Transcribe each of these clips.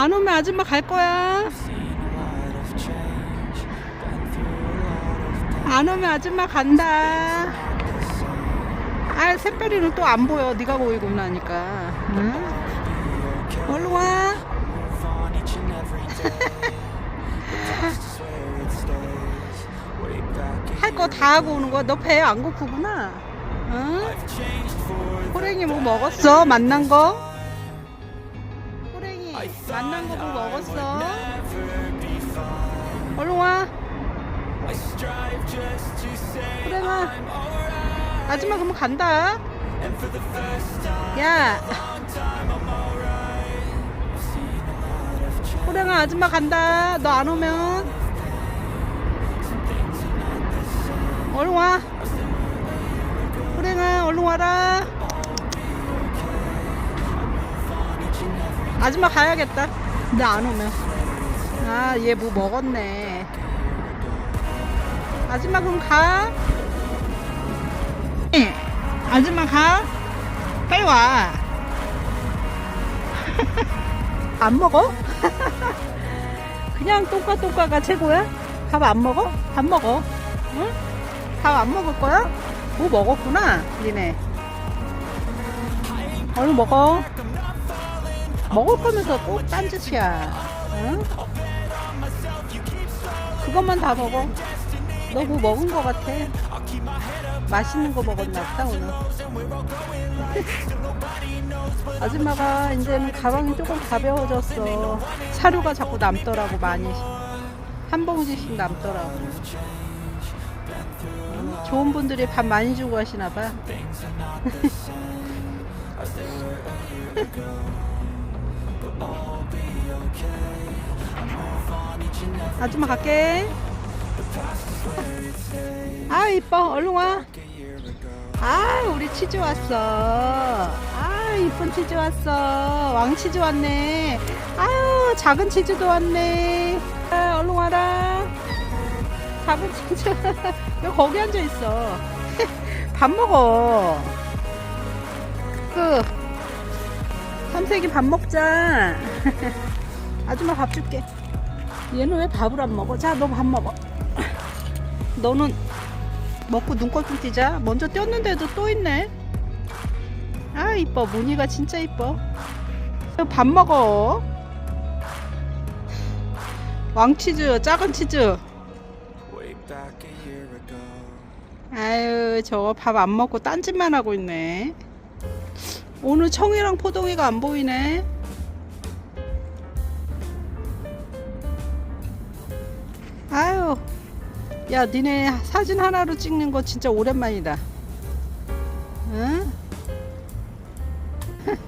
안 오면 아줌마 갈 거야. 안 오면 아줌마 간다. 아, 새별이는 또 안 보여. 네가 보이고 나니까. 응? 얼른 와. 할 거 다 하고 오는 거야. 너 배 안 고프구나. 응? 호랭이 뭐 먹었어? 만난 거? 만난 거뭐 먹었어? 얼른 와. 호랭아. 아줌마 그러면 간다. 야. 호랭아 아줌마 간다. 너 안 오면. 아줌마 가야겠다. 근데 안 오면. 아, 얘 뭐 먹었네. 아줌마 그럼 가. 예. 아줌마 가. 빨리 와. 안 먹어? 그냥 똥까똥까가 최고야? 밥 안 먹어? 밥 먹어. 응? 밥 안 먹을 거야? 뭐 먹었구나, 니네. 얼른 먹어. 먹을 거면서 꼭 딴짓이야. 응? 그것만 다 먹어. 너 뭐 먹은 거 같아. 맛있는 거 먹었나 보다, 오늘. 아줌마가 이제는 가방이 조금 가벼워졌어. 사료가 자꾸 남더라고, 많이. 한 봉지씩 남더라고. 음, 좋은 분들이 밥 많이 주고 가시나 봐. 아줌마 갈게. 아 이뻐 얼른 와. 아 우리 치즈 왔어. 아 이쁜 치즈 왔어. 왕 치즈 왔네. 아유 작은 치즈도 왔네. 아, 얼른 와라. 작은 치즈. 왜 거기 앉아 있어? 밥 먹어. 그 삼색이 밥 먹자. 아줌마 밥 줄게. 얘는 왜 밥을 안 먹어? 자, 너 밥 먹어. 너는 먹고 좀 띄자. 먼저 뛰었는데도 또 있네. 아, 이뻐. 무늬가 진짜 이뻐. 밥 먹어. 왕치즈, 작은 치즈. 아유, 저거 밥 안 먹고 딴짓만 하고 있네. 오늘 청이랑 포동이가 안 보이네. 아유, 야, 니네 사진 하나로 찍는 거 진짜 오랜만이다. 응?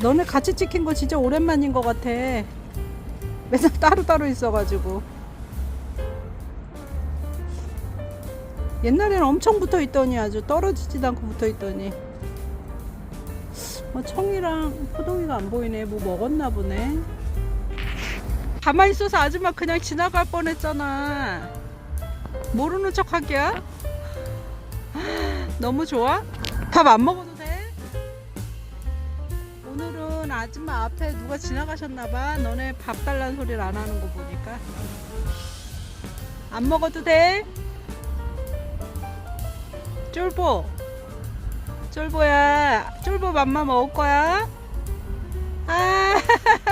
너네 같이 찍힌 거 진짜 오랜만인 것 같아. 맨날 따로따로 있어가지고. 옛날에는 엄청 붙어 있더니 아주 떨어지지도 않고 붙어 있더니. 어, 청이랑 포동이가 안 보이네. 뭐 먹었나 보네. 가만히 있어서 아줌마 그냥 지나갈 뻔했잖아. 모르는 척 하기야? 너무 좋아? 밥 안 먹어도 돼? 오늘은 아줌마 앞에 누가 지나가셨나봐. 너네 밥 달라는 소리를 안 하는 거 보니까. 안 먹어도 돼? 쫄보. 쫄보야. 쫄보 맘마 먹을 거야? 아,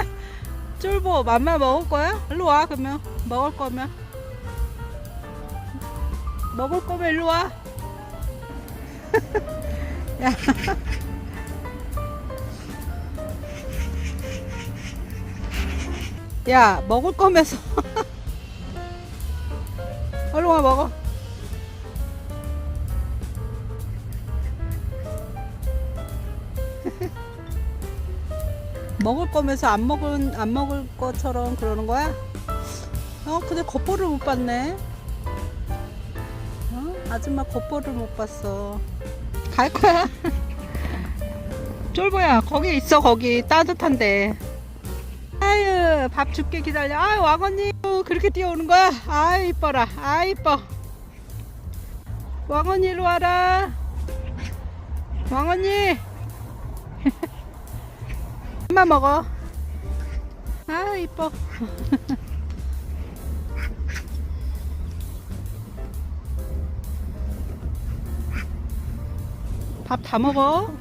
쫄보 맘마 먹을 거야? 일로 와, 그러면. 먹을 거면. 먹을 거면 일로 와. 야. 야, 먹을 거면서. 얼른 와, 먹어. 먹을 거면서 안 먹은 안 먹을 것처럼 그러는 거야? 어 근데 겉보를 못 봤네. 어 아줌마 겉보를 못 봤어. 갈 거야? 쫄보야 거기 있어 거기 따뜻한데. 아유 밥 줄게 기다려. 아유 왕언니 그렇게 뛰어오는 거야? 아 이뻐라. 아 이뻐. 왕언니 로 와라. 왕언니 엄마 먹어. 아 이뻐. 밥 다 먹어.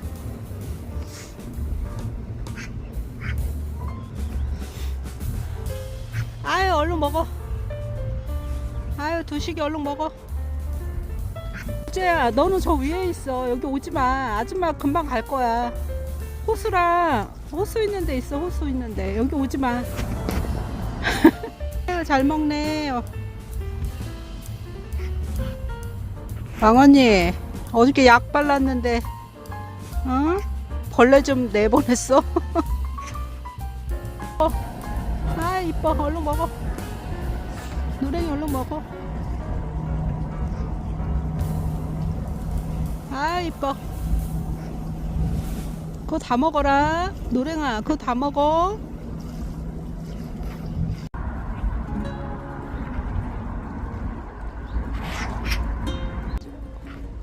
아유 얼른 먹어. 아유 두식이 얼른 먹어. 우재야 너는 저 위에 있어. 여기 오지마. 아줌마 금방 갈 거야 호수랑 호수 있는 데 있어 호수 있는데. 여기 오지마. 아유, 잘 먹네. 왕언니 어저께 약 발랐는데 어? 벌레 좀 내보냈어? 어. 아 이뻐. 얼른 먹어. 누랭이 얼른 먹어. 아 이뻐 그거 다 먹어라. 노랭아 그거 다 먹어.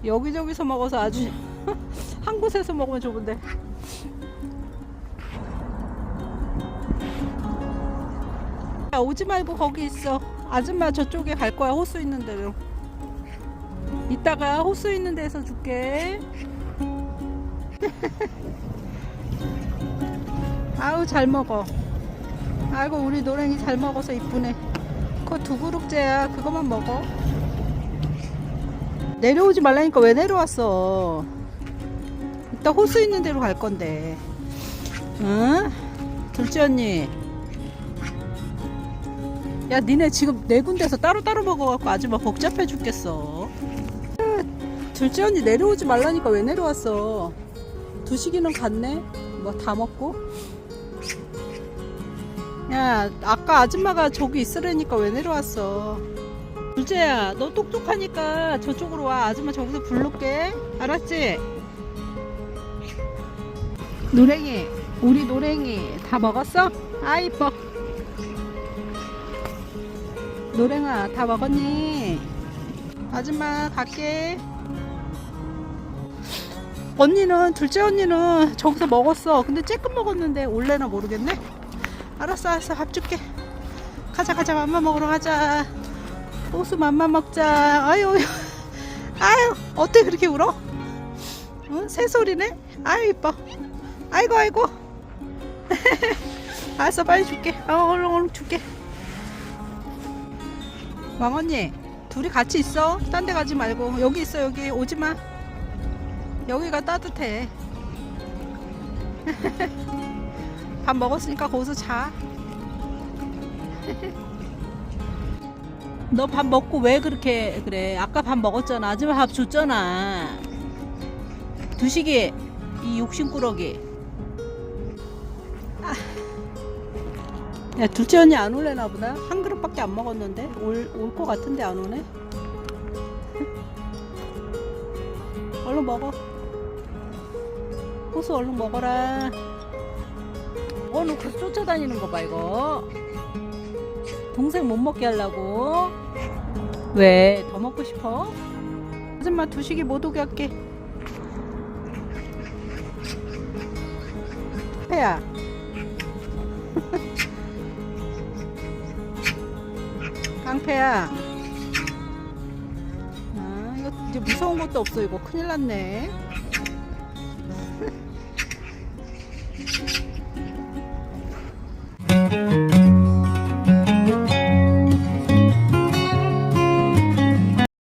여기저기서 먹어서 아주 한 곳에서 먹으면 좋은데. 야, 오지 말고 거기 있어. 아줌마 저쪽에 갈 거야 호수 있는 데로. 이따가 호수 있는 데서 줄게 아우 잘 먹어. 아이고 우리 노랭이 잘 먹어서 이쁘네. 그거 두 그릇째야. 그거만 먹어. 내려오지 말라니까 왜 내려왔어? 이따 호수 있는 데로 갈 건데. 응? 둘째 언니. 야 니네 지금 네 군데서 따로따로 먹어갖고 아줌마 복잡해 죽겠어. 아, 둘째 언니 내려오지 말라니까 왜 내려왔어? 두식이는 갔네? 뭐 다 먹고 야 아까 아줌마가 저기 있으라니까 왜 내려왔어? 둘째야 너 똑똑하니까 저쪽으로 와. 아줌마 저기서 부를게. 알았지? 노랭이 우리 노랭이 다 먹었어? 아 이뻐. 노랭아 다 먹었니? 아줌마 갈게. 언니는 둘째 언니는 저기서 먹었어. 근데 쬐끔 먹었는데 올래나 모르겠네 알았어 알았어. 밥 줄게. 가자 가자. 맘마 먹으러 가자. 호수 맘마 먹자. 아유 아유. 어때? 그렇게 울어? 응? 새소리네? 아유 이뻐. 아이고 아이고. 알았어 빨리 줄게. 어, 얼른 얼른 줄게. 왕언니 둘이 같이 있어? 딴 데 가지 말고. 여기 있어 여기. 오지마. 여기가 따뜻해 밥 먹었으니까 거기서 자. 너 밥 먹고 왜 그렇게 그래? 아까 밥 먹었잖아. 아줌마 밥 줬잖아. 두식이 이 욕심꾸러기. 아. 야 둘째 언니 안 올래나 보다. 한 그릇밖에 안 먹었는데? 올것 같은데 안 오네? 얼른 먹어. 호수 얼른 먹어라 먹어놓고 쫓아다니는 거 봐 이거. 동생 못 먹게 하려고. 왜? 더 먹고 싶어? 아줌마 두식이 못 오게 할게. 해야 깡패야 아 이거 이제 무서운 것도 없어. 이거 큰일 났네